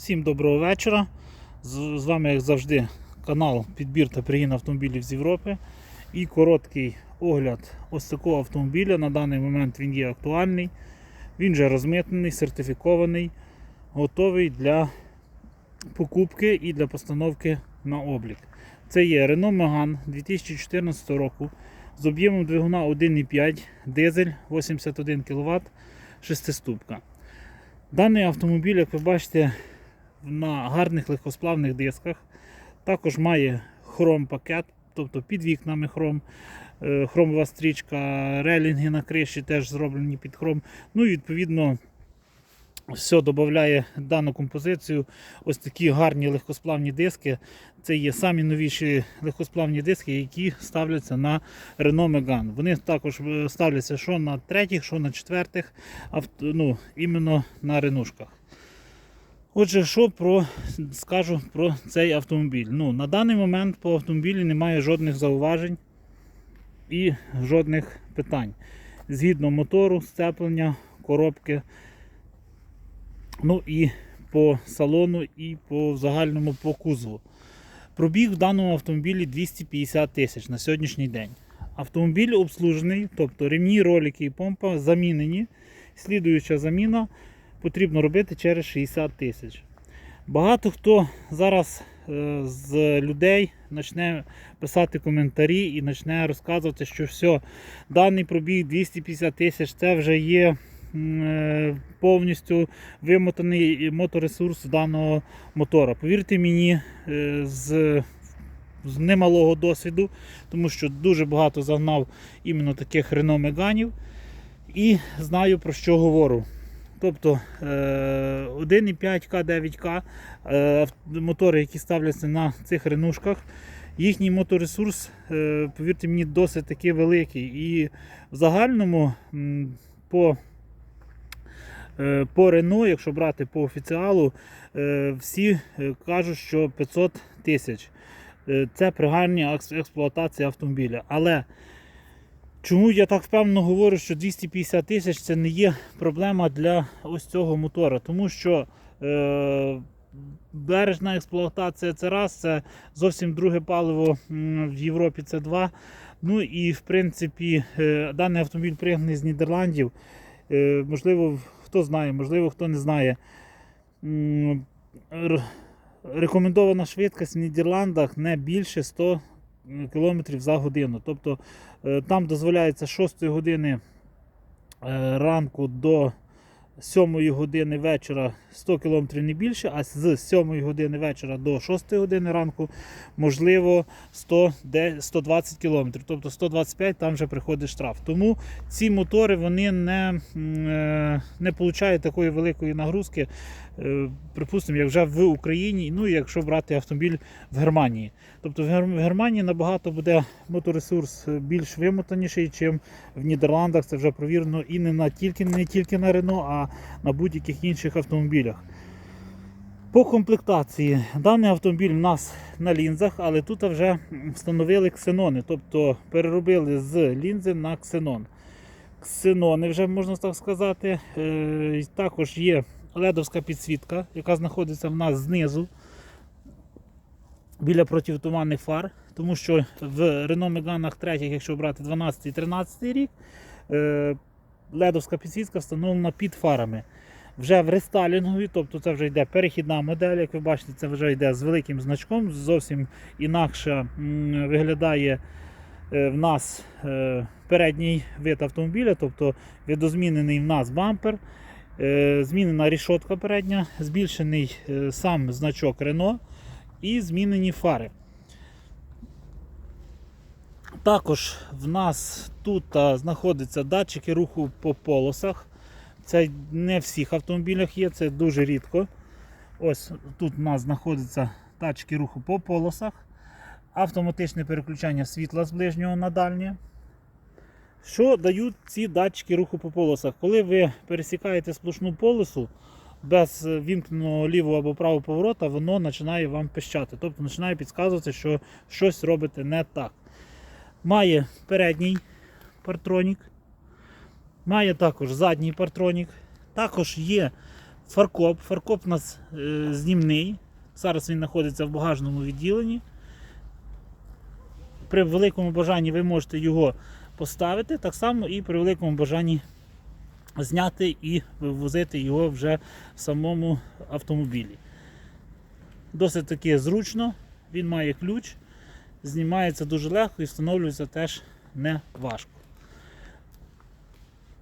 Всім доброго вечора. З, вами, як завжди, канал Підбір та пригін автомобілів з Європи. І короткий огляд ось такого автомобіля. На даний момент він є актуальний. Він вже розмитнений, сертифікований, готовий для покупки і для постановки на облік. Це є Renault Megane 2014 року з об'ємом двигуна 1,5, дизель 81 кВт, 6-ступка. Даний автомобіль, як ви бачите, на гарних легкосплавних дисках. Також має хром пакет, тобто під вікнами хром, е, хромова стрічка, релінги на криші теж зроблені під хром. Ну і відповідно все додає дану композицію. Ось такі гарні легкосплавні диски. Це є самі новіші легкосплавні диски, які ставляться на Renault Megane. Вони також е, ставляться що на третіх, що на четвертих, авто, ну, іменно на ренушках. Отже, що про, скажу про цей автомобіль. Ну, на даний момент по автомобілі немає жодних зауважень і жодних питань. Згідно мотору, сцеплення, коробки, ну і по салону, і по загальному по кузову. Пробіг в даному автомобілі 250 тисяч на сьогоднішній день. Автомобіль обслужений, тобто ремні, ролики і помпа замінені. Слідуюча заміна потрібно робити через 60 тисяч. Багато хто зараз е, з людей почне писати коментарі і почне розказувати, що все, даний пробіг 250 тисяч це вже є е, повністю вимотаний моторесурс даного мотора. Повірте мені, е, з з немалого досвіду, тому що дуже багато загнав іменно таких Renault Меганів і знаю про що говорю. Тобто е, 1,5К, 9К е, мотори, які ставляться на цих ренушках, їхній моторесурс, е, повірте мені, досить таки великий. І в загальному по е, по Renault, якщо брати по офіціалу, е, всі е, кажуть, що 500 тисяч. Е, Це при гарній експлуатації автомобіля. Але чому я так впевнено говорю, що 250 тисяч це не є проблема для ось цього мотора? Тому що е, бережна експлуатація це раз, це зовсім друге паливо в Європі це два. Ну і в принципі е, даний автомобіль пригнаний з Нідерландів. Е, Можливо, хто знає, можливо, хто не знає. Рекомендована швидкість в Нідерландах не більше 100 км за годину. Тобто е, там дозволяється з 6 години е, ранку до 7 години вечора 100 км не більше, а з 7 години вечора до 6 години ранку можливо 100, 120 км. Тобто 125 там вже приходить штраф. Тому ці мотори вони не, е, не получають такої великої нагрузки, припустимо, як вже в Україні, ну і якщо брати автомобіль в Германії. Тобто в Германії набагато буде моторесурс е, більш вимотаніший, ніж в Нідерландах. Це вже провірено і не на тільки не тільки на Рено, а на будь-яких інших автомобілях. По комплектації даний автомобіль у нас на лінзах, але тут вже встановили ксенони, тобто переробили з лінзи на ксенон. Ксенони вже можна так сказати. Е, Також є ледовська підсвітка, яка знаходиться в нас знизу біля протитуманних фар, тому що в Renault Megane 3, якщо брати 12 і 13 рік, е, ледовська підсвітка встановлена під фарами. Вже в рестайлінгові, тобто це вже йде перехідна модель, як ви бачите, це вже йде з великим значком, зовсім інакше виглядає е, в нас е, передній вид автомобіля, тобто видозмінений в нас бампер, змінена рішотка передня, збільшений е, сам значок Renault і змінені фари. Також в нас тут знаходяться датчики руху по полосах. Це не в всіх автомобілях є, це дуже рідко. Ось тут у нас знаходяться датчики руху по полосах, автоматичне переключання світла з ближнього на дальнє. Що дають ці датчики руху по полосах? Коли ви пересікаєте сплошну полосу без вімкненого лівого або правого поворота, воно починає вам пищати. Тобто починає підказувати, що щось робите не так. Має передній партронік, має також задній партронік. Також є Фаркоп. Фаркоп у нас е, знімний. Зараз він знаходиться в багажному відділенні. При великому бажанні ви можете його поставити, так само і при великому бажанні зняти і вивозити його вже в самому автомобілі. Досить таки зручно, він має ключ, знімається дуже легко і встановлюється теж не важко.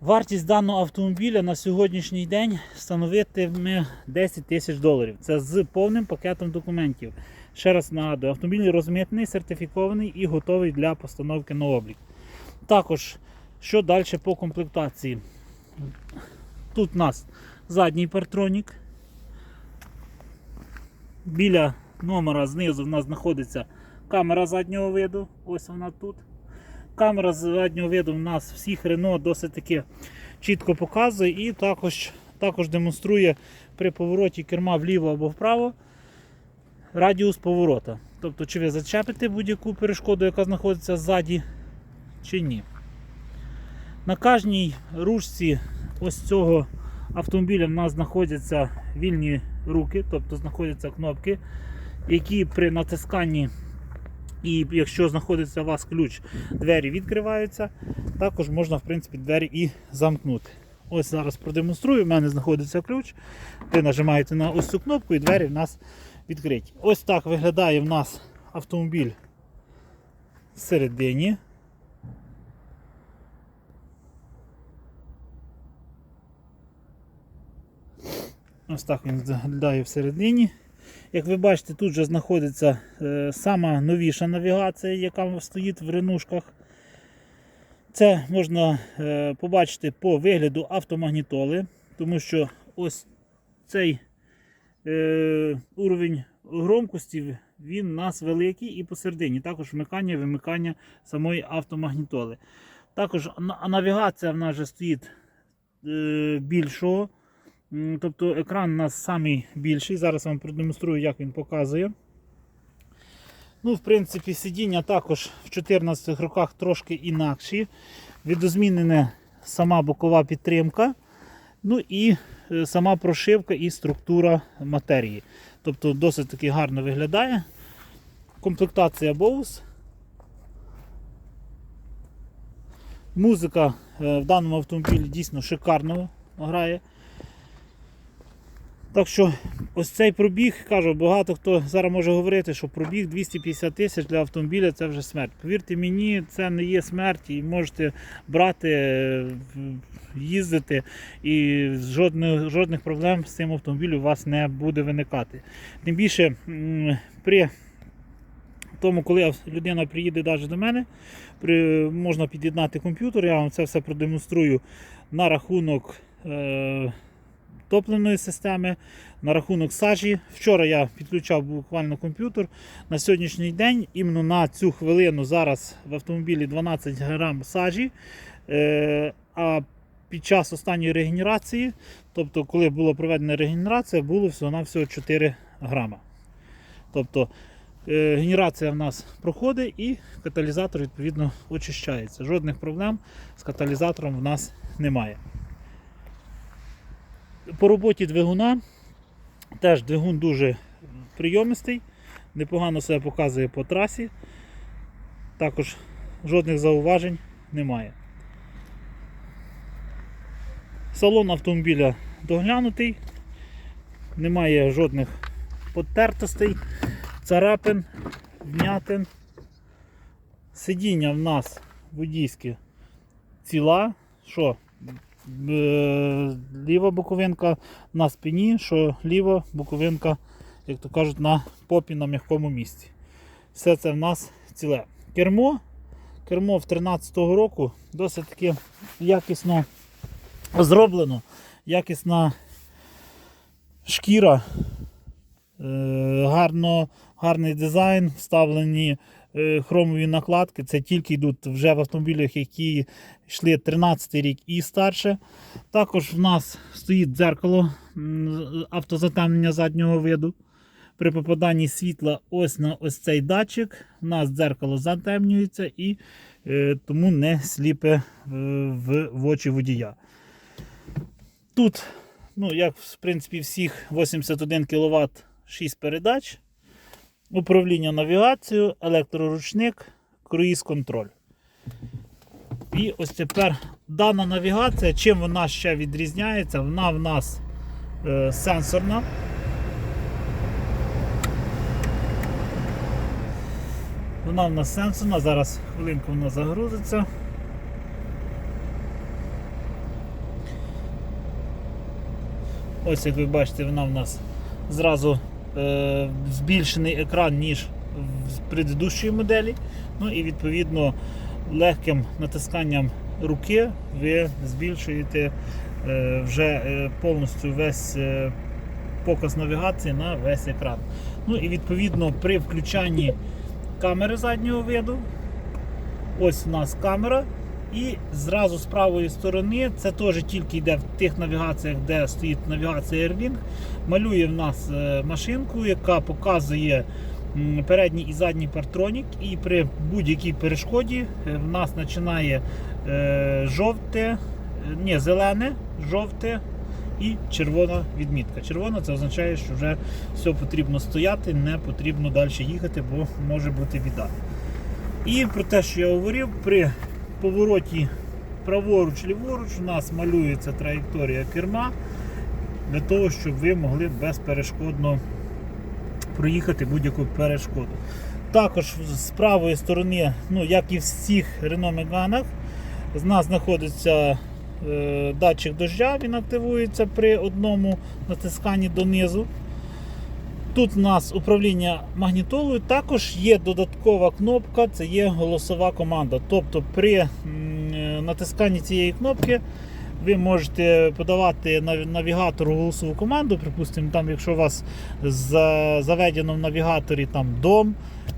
Вартість даного автомобіля на сьогоднішній день становитиме 10 тисяч доларів. Це з повним пакетом документів. Ще раз нагадую, автомобіль розмитний, сертифікований і готовий для постановки на облік. Також, що далі по комплектації? Тут у нас задній партронік. Біля номера знизу в нас знаходиться камера заднього виду. Ось вона тут. Камера заднього виду у нас всіх Renault досить таки чітко показує і також, також демонструє при повороті керма вліво або вправо радіус поворота. Тобто, чи ви зачепите будь-яку перешкоду, яка знаходиться ззаді, чи ні. На кожній ручці ось цього автомобіля в нас знаходяться вільні руки, тобто знаходяться кнопки, які при натисканні, і якщо знаходиться у вас ключ, двері відкриваються. Також можна в принципі, двері і замкнути. Ось зараз продемонструю, в мене знаходиться ключ. Ви нажимаєте на ось цю кнопку і двері в нас відкриті. Ось так виглядає в нас автомобіль всередині. Ось так він виглядає всередині. Як ви бачите, тут вже знаходиться е, сама новіша навігація, яка стоїть в ренушках. Це можна е, побачити по вигляду автомагнітоли, тому що ось цей е, уровень громкості він у нас великий і посередині. Також вмикання вимикання самої автомагнітоли. Також навігація в нас вже стоїть більшого. Тобто екран у нас самий більший. Зараз вам продемонструю, як він показує. Ну, в принципі, сидіння також в 14 роках трошки інакші. Відозмінена сама бокова підтримка. Ну і е, сама прошивка і структура матерії. Тобто досить таки гарно виглядає. Комплектація Bose. Музика е, в даному автомобілі дійсно шикарно грає. Так що ось цей пробіг, кажу, багато хто зараз може говорити, що пробіг 250 тисяч для автомобіля це вже смерть. Повірте мені, це не є смерть, і можете брати, е, їздити, і жодних, жодних проблем з цим автомобілем у вас не буде виникати. Тим більше при тому, коли людина приїде навіть до мене, при, можна під'єднати комп'ютер, я вам це все продемонструю на рахунок. Е, топливної системи, на рахунок сажі. Вчора я підключав буквально комп'ютер. На сьогоднішній день, іменно на цю хвилину, зараз в автомобілі 12 грам сажі. Е, а під час останньої регенерації, тобто, коли була проведена регенерація, було всього-навсього 4 грама. Тобто е, генерація в нас проходить і каталізатор відповідно очищається. Жодних проблем з каталізатором в нас немає. По роботі двигуна теж двигун дуже прийомистий, непогано себе показує по трасі. Також жодних зауважень немає. Салон автомобіля доглянутий, немає жодних потертостей, царапин, вмятин. Сидіння в нас водійське ціла. Що? Е, ліва боковинка на спині, що ліва боковинка, як то кажуть, на попі на м'якому місці. Все це в нас ціле. Кермо. Кермо в 13-го року досить таки якісно зроблено, якісна шкіра, е, гарно, гарний дизайн, вставлені хромові накладки. Це тільки йдуть вже в автомобілях, які йшли 13 рік і старше. Також в нас стоїть дзеркало автозатемнення заднього виду. При попаданні світла ось на ось цей датчик, у нас дзеркало затемнюється і е, тому не сліпе е, в, в очі водія. Тут Ну, як в принципі всіх 81 кВт 6 передач, управління навігацією, електроручник, круїз контроль. І ось тепер дана навігація, чим вона ще відрізняється, вона в нас е, сенсорна. Вона в нас сенсорна, зараз хвилинку вона загрузиться. Ось як ви бачите, вона в нас зразу е, збільшений екран, ніж в предыдущій моделі. Ну і відповідно легким натисканням руки ви збільшуєте е, вже е, повністю весь показ навігації на весь екран. Ну і відповідно при включанні камери заднього виду. Ось у нас камера. І зразу з правої сторони, це теж тільки йде в тих навігаціях, де стоїть навігація Airlink, малює в нас е, машинку, яка показує передній і задній партронік. І при будь-якій перешкоді е, в нас починає е, жовте, ні, зелене, жовте і червона відмітка. Червона це означає, що вже все потрібно стояти, не потрібно далі їхати, бо може бути біда. І про те, що я говорив, при повороті праворуч-ліворуч у нас малюється траєкторія керма для того, щоб ви могли безперешкодно проїхати будь-яку перешкоду. Також з правої сторони, ну як і в всіх Renault з нас знаходиться е, датчик дождя, він активується при одному натисканні донизу. Тут у нас управління магнітолою, також є додаткова кнопка, це є голосова команда. Тобто при е, натисканні цієї кнопки ви можете подавати навігатору голосову команду. Припустимо, там, якщо у вас заведено в навігаторі там дом,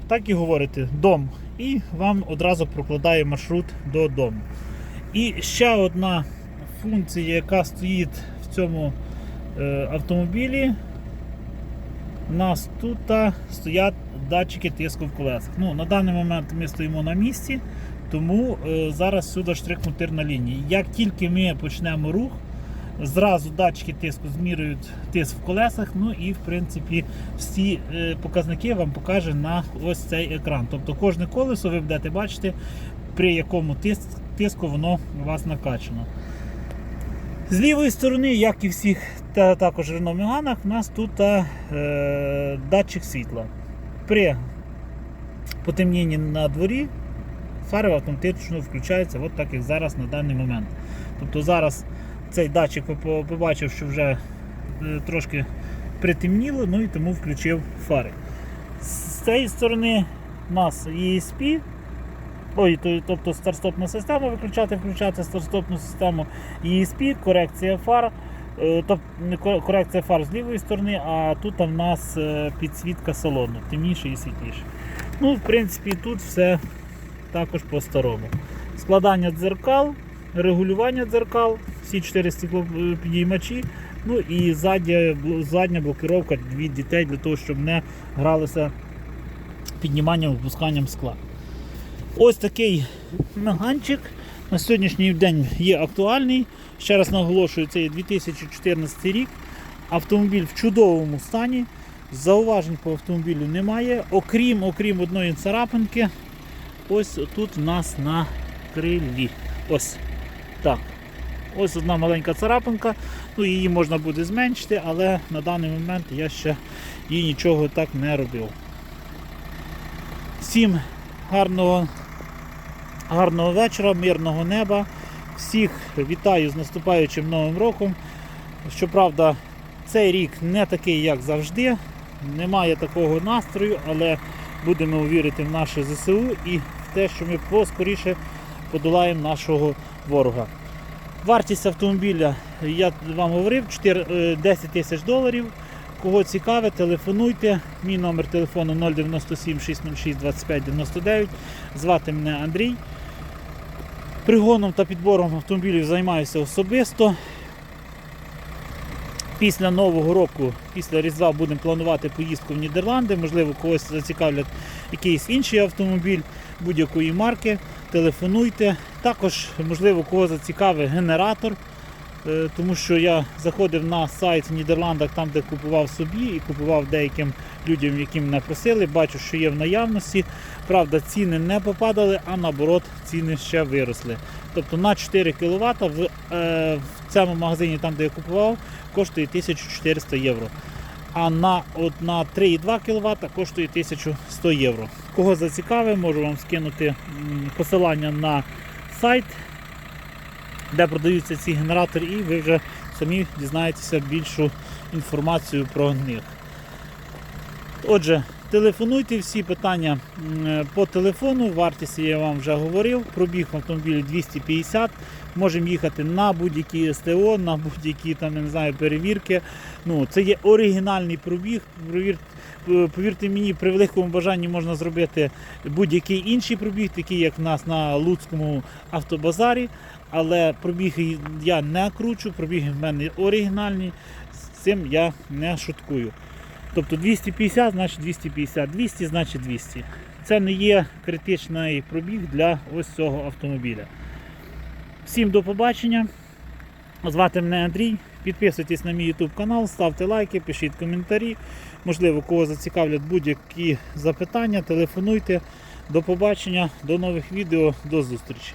так і говорите дом. І вам одразу прокладає маршрут до дому. І ще одна функція, яка стоїть в цьому е, автомобілі. У нас тут стоять датчики тиску в колесах. Ну, на даний момент ми стоїмо на місці, тому е, зараз сюди штрих-мотирна лінія. Як тільки ми почнемо рух, зразу датчики тиску змірюють тиск в колесах, ну і в принципі всі е, показники вам покаже на ось цей екран. Тобто кожне колесо ви будете бачити, при якому тиск, тиску воно у вас накачано. З лівої сторони, як і всіх та також Renault Megane, у нас тут е, датчик світла. При потемнінні на дворі фари автоматично включаються, от так як зараз на даний момент. Тобто зараз цей датчик побачив, що вже е, трошки притемніло, ну і тому включив фари. З цієї сторони у нас ESP, Ой, тобто старт-стопна система, виключати, включати старт-стопну систему ESP, корекція фар. Е, Тобто корекція фар з лівої сторони, а тут в нас е, підсвітка салону, темніше і світліше. Ну, в принципі, тут все також по-старому. Складання дзеркал, регулювання дзеркал, всі чотири стеклопідіймачі, ну і задня, задня блокировка від дітей для того, щоб не гралися підніманням опусканням скла. Ось такий наганчик на сьогоднішній день є актуальний. Ще раз наголошую, це є 2014 рік. Автомобіль в чудовому стані. Зауважень по автомобілю немає. Окрім, окрім одної царапинки, ось тут у нас на крилі. Ось так. Ось одна маленька царапинка. Ну, її можна буде зменшити, але на даний момент я ще їй нічого так не робив. Всім гарного, гарного вечора, мирного неба. Всіх вітаю з наступаючим новим роком. Щоправда, цей рік не такий, як завжди. Немає такого настрою, але будемо вірити в наше ЗСУ і в те, що ми поскоріше подолаємо нашого ворога. Вартість автомобіля, я вам говорив, 4, е, 10 тисяч доларів. Кого цікаве, телефонуйте. Мій номер телефону 097 606 25 99. Звати мене Андрій. Пригоном та підбором автомобілів займаюся особисто. Після Нового року, після Різдва будемо планувати поїздку в Нідерланди. Можливо, когось зацікавлять якийсь інший автомобіль будь-якої марки. Телефонуйте. Також, можливо, кого зацікавить генератор Е, Тому що я заходив на сайт в Нідерландах, там де купував собі і купував деяким людям, які мене просили. Бачу, що є в наявності. Правда, ціни не попадали, а наоборот, ціни ще виросли. Тобто на 4 кВт в, е, в цьому магазині, там де я купував, коштує 1400 євро. А на, от, на 3,2 кВт коштує 1100 євро. Кого зацікавив, можу вам скинути посилання на сайт, де продаються ці генератори, і ви вже самі дізнаєтеся більшу інформацію про них. Отже, телефонуйте всі питання е, по телефону. Вартість я вам вже говорив. Пробіг в автомобілі 250. Можемо їхати на будь-які СТО, на будь-які там, я не знаю, перевірки. Ну, це є оригінальний пробіг. Провір- Повірте мені, при великому бажанні можна зробити будь-який інший пробіг, такий як в нас на Луцькому автобазарі. Але пробіги я не кручу, пробіги в мене оригінальні. З цим я не шуткую. Тобто 250 значить 250, 200 значить 200. Це не є критичний пробіг для ось цього автомобіля. Всім до побачення. Звати мене Андрій. Підписуйтесь на мій YouTube канал, ставте лайки, пишіть коментарі. Можливо, кого зацікавлять будь-які запитання, телефонуйте. До побачення, до нових відео, до зустрічі.